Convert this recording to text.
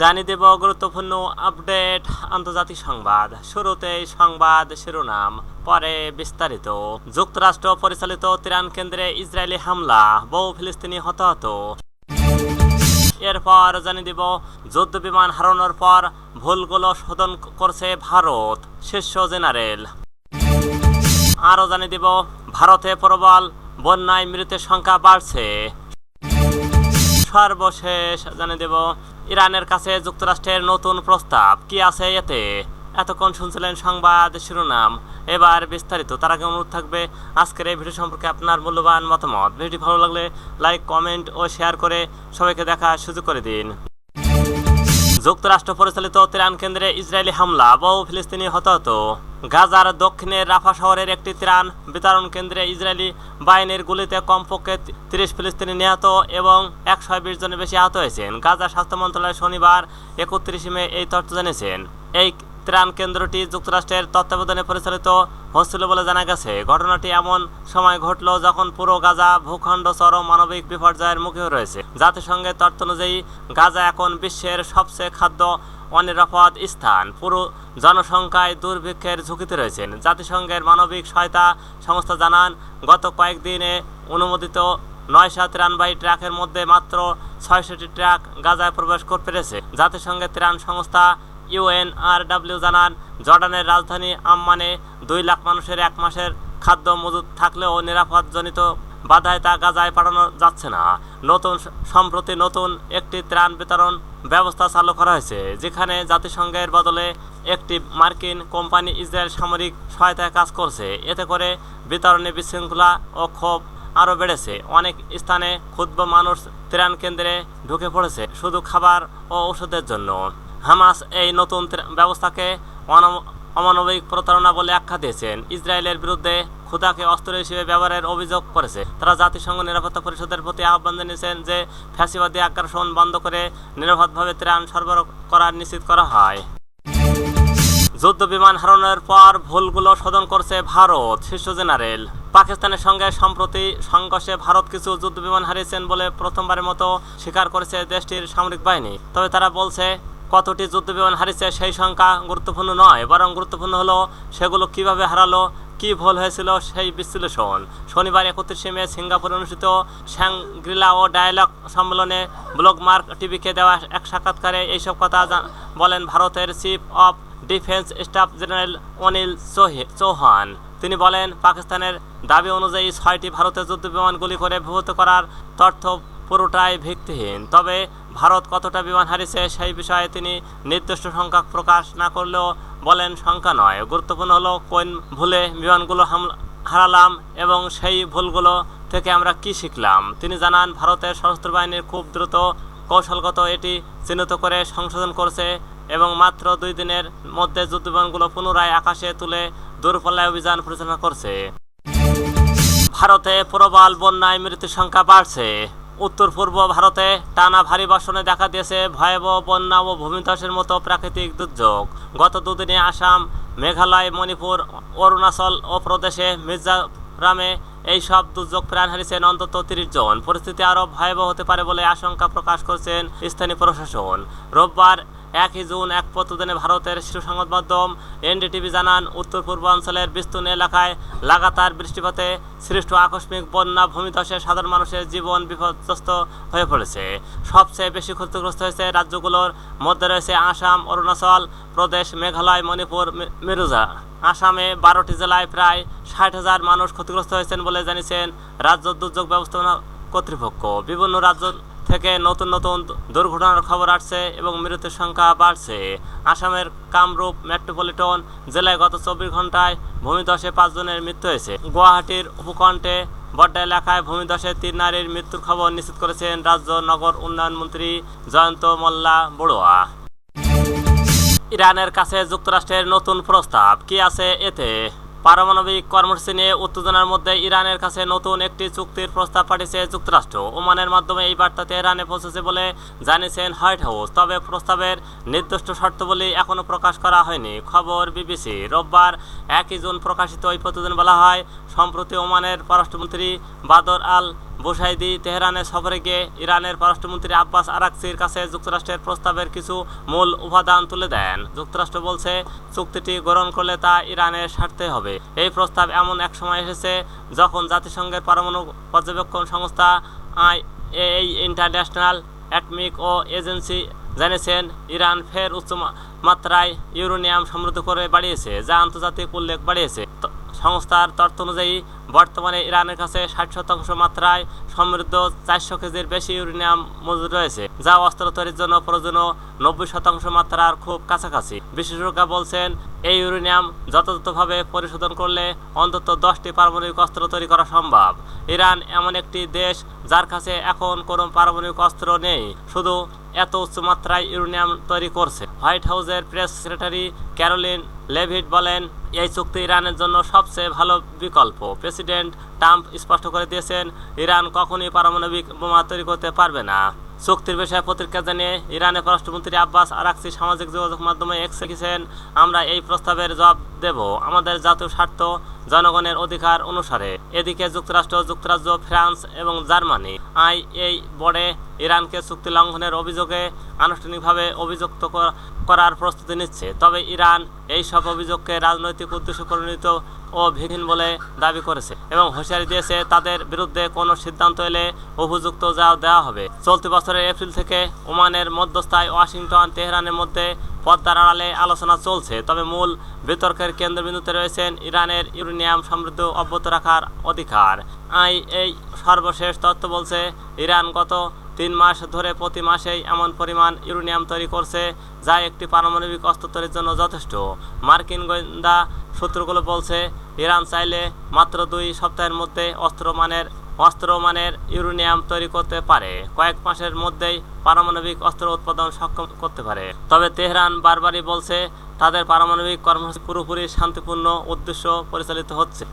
জানিয়ে দেব গুরুত্বপূর্ণ আপডেট, আন্তর্জাতিক সংবাদ। শুরুতেই সংবাদ শিরোনাম, পরে বিস্তারিত। যুক্তরাষ্ট্র পরিচালিত ত্রাণ কেন্দ্রে ইসরায়েলি হামলা, বহু ফিলিস্তিনি হতাহত। এরপর জানিয়ে দিব যুদ্ধ বিমান হারানোর পর ভুলগুলো শোধন করছে ভারত, শীর্ষ জেনারেল। আরও জানিয়ে দিব ভারতে প্রবল বন্যায় মৃতের সংখ্যা বাড়ছে। সর্বশেষ জানিয়ে দেব, ইরানের কাছে যুক্তরাষ্ট্রের নতুন প্রস্তাব। কি আছে এতে? এতক্ষণ শুনছিলেন সংবাদ শিরোনাম। এবার বিস্তারিত। তার আগে অনুরোধ থাকবে, আজকের এই ভিডিও সম্পর্কে আপনার মূল্যবান মতামত। ভিডিওটি ভালো লাগলে লাইক, কমেন্ট ও শেয়ার করে সবাইকে দেখার সুযোগ করে দিন। যুক্তরাষ্ট্র পরিচালিত ত্রাণ কেন্দ্রে ইসরায়েলি হামলা। বহু ফিলিস্তিনি হতাহত। গাজার দক্ষিণে রাফা শহরের একটি ত্রাণ বিতরণ কেন্দ্রে ইসরায়েলি বাহিনীর গুলিতে কমপক্ষে তিরিশ ফিলিস্তিনি নিহত এবং একশো বিশ জনের বেশি আহত হয়েছেন। গাজা স্বাস্থ্য মন্ত্রণালয় শনিবার একত্রিশে মে এই তথ্য জানিয়েছেন। এই ত্রাণ কেন্দ্রটি যুক্তরাষ্ট্রের তত্ত্বাবধানে পরিচালিত হচ্ছিল বলে জানা গেছে। ঘটনাটি এমন সময় ঘটল যখন পুরো গাজা ভূখণ্ড চরম মানবিক বিপর্যয়ের মুখে রয়েছে। জাতিসংঘের তথ্য অনুযায়ী, গাজা এখন বিশ্বের সবচেয়ে খাদ্য অনিরাপদ স্থান। পুরো জনসংখ্যায় দুর্ভিক্ষের ঝুঁকিতে রয়েছেন। জাতিসংঘের মানবিক সহায়তা সংস্থা জানান, গত কয়েকদিনে অনুমোদিত নয়শা ত্রাণবাহী ট্রাকের মধ্যে মাত্র ছয়শটি ট্রাক গাজায় প্রবেশ করতে পেরেছে। জাতিসংঘের ত্রাণ সংস্থা ইউএনআরডব্লিউ জানান, জর্ডানের রাজধানী আম্মানে দুই লাখ মানুষের এক মাসের খাদ্য মজুদ থাকলেও নিরাপদজনিত বাধায় তা গাজায় পাঠানো যাচ্ছে না। নতুন সম্প্রতি নতুন একটি ত্রাণ বিতরণ ব্যবস্থা চালু করা হয়েছে, যেখানে জাতিসংঘের বদলে একটি মার্কিন কোম্পানি ইসরায়েল সামরিক সহায়তায় কাজ করছে। এতে করে বিতরণে বিশৃঙ্খলা ও ক্ষোভ আরও বেড়েছে। অনেক স্থানে ক্ষুদ্র মানুষ ত্রাণ কেন্দ্রে ঢুকে পড়েছে, শুধু খাবার ও ওষুধের জন্য। হামাস এই নতুন ব্যবস্থাকে অমানবিক প্রতারণা বলে আখ্যা দিয়েছেন। ইসরায়েলের বিরুদ্ধে ক্ষুদাকে অস্ত্র হিসেবে ব্যবহারের অভিযোগ করেছে। তারা জাতিসংঘ নিরাপত্তা পরিষদের প্রতি আহ্বান জানিয়েছেন যে, ফ্যাসিবাদী আগ্রাসন বন্ধ করে নিরাপদভাবে ত্রাণ সরবরাহ করার নিশ্চিত করা হয়। যুদ্ধ বিমান হারানোর পর ভুলগুলো শোধন করছে ভারত, শীর্ষ জেনারেল। পাকিস্তানের সঙ্গে সম্প্রতি সংঘর্ষে ভারত কিছু যুদ্ধ বিমান হারিয়েছেন বলে প্রথমবারের মতো স্বীকার করেছে দেশটির সামরিক বাহিনী। তবে তারা বলছে, কতটি যুদ্ধ বিমান হারিয়েছে সেই সংখ্যা গুরুত্বপূর্ণ নয়, বরং গুরুত্বপূর্ণ হলো সেগুলো কীভাবে হারালো কি ভুল হয়েছিল সেই বিশ্লেষণ। শনিবার একত্রিশে মে সিঙ্গাপুরে অনুষ্ঠিত শ্যাংগ্রিলা ও ডায়ালগ সম্মেলনে ব্লকমার্ক টিভিকে দেওয়া এক সাক্ষাৎকারে এইসব কথা বলেন ভারতের chief of defence staff general Anil Chauhan. তিনি বলেন, পাকিস্তানের দাবি অনুযায়ী ছয়টি ভারতের যুদ্ধ গুলি করে বিভূত করার তথ্য পুরোটাই ভিত্তিহীন। তবে ভারত কতটা বিমান হারিয়েছে সেই বিষয়ে তিনি নির্দিষ্ট সংখ্যা প্রকাশ না করলেও বলেন সংখ্যা নয়। গুরুত্বপূর্ণ হলো কোন ভুলে বিমানগুলো হারালাম এবং সেই ভুলগুলো থেকে আমরা কি শিখলাম। তিনি জানান, ভারতের সশস্ত্র বাহিনীর খুব দ্রুত কৌশলগত এটি চিহ্নিত করে সংশোধন করছে এবং মাত্র দুই দিনের মধ্যে যুদ্ধবিমানগুলো পুনরায় আকাশে তুলে দূরপাল্লায় অভিযান পরিচালনা করছে। ভারতে প্রবল বন্যায় মৃত্যুর সংখ্যা বাড়ছে। উত্তর পূর্ব ভারতে টানা ভারী বর্ষণে দেখা দিয়েছে ভয়াবহ বন্যা ও ভূমিধসের মতো প্রাকৃতিক দুর্যোগ। গত দুদিনে আসাম, মেঘালয়, মণিপুর, অরুণাচল ও প্রদেশে মির্জারামে এই সব দুর্যোগ প্রাণ হারিয়েছেন অন্তত তিরিশ জন। পরিস্থিতি আরও ভয়াবহ হতে পারে বলে আশঙ্কা প্রকাশ করেছেন স্থানীয় প্রশাসন। রোববার একই জুন এক প্রতিদিনে ভারতের শীর্ষ সংবাদ মাধ্যম এনডিটিভি জানান, উত্তর পূর্বাঞ্চলের বিস্তীর্ণ এলাকায় লাগাতার বৃষ্টিপাতে সৃষ্ট আকস্মিক বন্যা ভূমিধসে সাধারণ মানুষের জীবন বিপর্যস্ত হয়ে পড়েছে। সবচেয়ে বেশি ক্ষতিগ্রস্ত হয়েছে রাজ্যগুলোর মধ্যে রয়েছে আসাম, অরুণাচল প্রদেশ, মেঘালয়, মণিপুর মিরোজা। আসামে বারোটি জেলায় প্রায় ষাট হাজার মানুষ ক্ষতিগ্রস্ত হয়েছেন বলে জানিয়েছেন রাজ্য দুর্যোগ ব্যবস্থাপনা কর্তৃপক্ষ। বিভিন্ন রাজ্য থেকে নতুন নতুন দুর্ঘটনার খবর আসছে এবং মৃত্যুর সংখ্যা বাড়ছে। আসামের কামরূপ মেট্রোপলিটন জেলায় গত চব্বিশ ঘন্টায় ভূমিধসে পাঁচজনের মৃত্যু হয়েছে। গুয়াহাটির উপকণ্ঠে বড্ডা এলাকায় ভূমিধসে তিন নারীর মৃত্যুর খবর নিশ্চিত করেছেন রাজ্য নগর উন্নয়ন মন্ত্রী জয়ন্ত মোল্লা বড়ুয়া। ইরানের কাছে যুক্তরাষ্ট্রের নতুন প্রস্তাব, কি আছে এতে? পারমাণবিক কর্মসূচি নিয়ে উত্তেজনার মধ্যে ইরানের কাছে নতুন একটি চুক্তির প্রস্তাব পাঠিয়েছে যুক্তরাষ্ট্র। ওমানের মাধ্যমে এই বার্তাতে ইরানে পৌঁছেছে বলে জানিয়েছেন হোয়াইট হাউস। তবে প্রস্তাবের নির্দিষ্ট শর্তাবলী এখনও প্রকাশ করা হয়নি। খবর বিবিসি। রোববার একই জুন প্রকাশিত ওই প্রতিদিন বলা হয়, সম্প্রতি ওমানের পররাষ্ট্রমন্ত্রী বাদর আল বুসাইদি তেহরানে সফরে গিয়ে ইরানের পররাষ্ট্রমন্ত্রী আব্বাস আরাকসির কাছে যুক্তরাষ্ট্রের প্রস্তাবের কিছু মূল উপাদান তুলে দেন। যুক্তরাষ্ট্র বলছে, চুক্তিটি গ্রহণ করলে তা ইরানের স্বার্থে হবে। এই প্রস্তাব এমন এক সময় এসেছে যখন জাতিসংঘের পরমাণু পর্যবেক্ষণ সংস্থা আই এই ইন্টারন্যাশনাল অ্যাটমিক ও এজেন্সি জানিয়েছেন, ইরান ফের উচ্চ মাত্রায় ইউরেনিয়াম সমৃদ্ধ করে বাড়িয়েছে, যা আন্তর্জাতিক উল্লেখ বাড়িয়েছে। সংস্থার তথ্য অনুযায়ী, বর্তমানে ইরানের কাছে ষাট শতাংশ মাত্রায় সমৃদ্ধ চারশো কেজির বেশি ইউরেনিয়াম মজুদ রয়েছে, যা অস্ত্র তৈরির জন্য প্রয়োজনীয় নব্বই শতাংশ মাত্রার খুব কাছাকাছি। বিশেষজ্ঞরা বলছেন, এই ইউরেনিয়াম যথাযথভাবে পরিশোধন করলে অন্তত দশটি পারমাণবিক অস্ত্র তৈরি করা সম্ভব। ইরান এমন একটি দেশ যার কাছে এখন কোনো পারমাণবিক অস্ত্র নেই, শুধু এত উচ্চ মাত্রায় ইউরেনিয়াম তৈরি করছে। হোয়াইট হাউসের প্রেস সেক্রেটারি ক্যারোলিন লেভিট বলেন, এই চুক্তি ইরানের জন্য সবচেয়ে ভালো বিকল্প। প্রেসিডেন্ট ট্রাম্প স্পষ্ট করে দিয়েছেন, ইরান কখনই পারমাণবিক বোমা তৈরি করতে পারবে না। চুক্তির বিষয়ে প্রতিক্রিয়া জানিয়ে ইরানের পররাষ্ট্রমন্ত্রী আব্বাস আরাকসি সামাজিক যোগাযোগ মাধ্যমে এক্স লিখেছেন, আমরা এই প্রস্তাবের জবাব দেব আমাদের জাতীয় স্বার্থ জনগণের অধিকার অনুসারে। এদিকে যুক্তরাষ্ট্র, যুক্তরাজ্য, ফ্রান্স এবং জার্মানি আই এই বোর্ডে ইরানকে চুক্তি লঙ্ঘনের অভিযোগে আনুষ্ঠানিকভাবে অভিযুক্ত করার প্রস্তুতি নিচ্ছে। তবে ইরান এই সব অভিযোগকে রাজনৈতিক উদ্দেশ্য পরিণত ও ভিহীন বলে দাবি করেছে এবং হুঁশিয়ারি দিয়েছে তাদের বিরুদ্ধে কোনো সিদ্ধান্ত এলে উপযুক্ত যা দেওয়া হবে। চলতি বছরের এপ্রিল থেকে ওমানের মধ্যস্থায় ওয়াশিংটন, তেহরানের মধ্যে পদ্মার আড়ালে আলোচনা চলছে। তবে মূল বিতর্কের কেন্দ্রবিন্দুতে রয়েছেন ইরানের ইউরেনিয়াম সমৃদ্ধ অব্যাহত রাখার অধিকার। আই এই সর্বশেষ তথ্য বলছে, ইরান গত তিন মাস ধরে প্রতি মাসেই এমন পরিমাণ ইউরেনিয়াম তৈরি করছে, যা একটি পারমাণবিক অস্ত্র তৈরির জন্য যথেষ্ট। মার্কিন গোয়েন্দা সূত্রগুলো বলছে, ইরান চাইলে মাত্র দুই সপ্তাহের মধ্যে অস্ত্র মানের অস্ত্র মানের ইউরেনিয়াম তৈরি করতে পারে। কয়েক মাসের মধ্যেই পারমাণবিক অস্ত্র উৎপাদন সক্ষম করতে পারে। তবে তেহরান বারবারই বলছে, তাদের পারমাণবিক কর্মসূচি পুরোপুরি শান্তিপূর্ণ উদ্দেশ্য পরিচালিত হচ্ছে।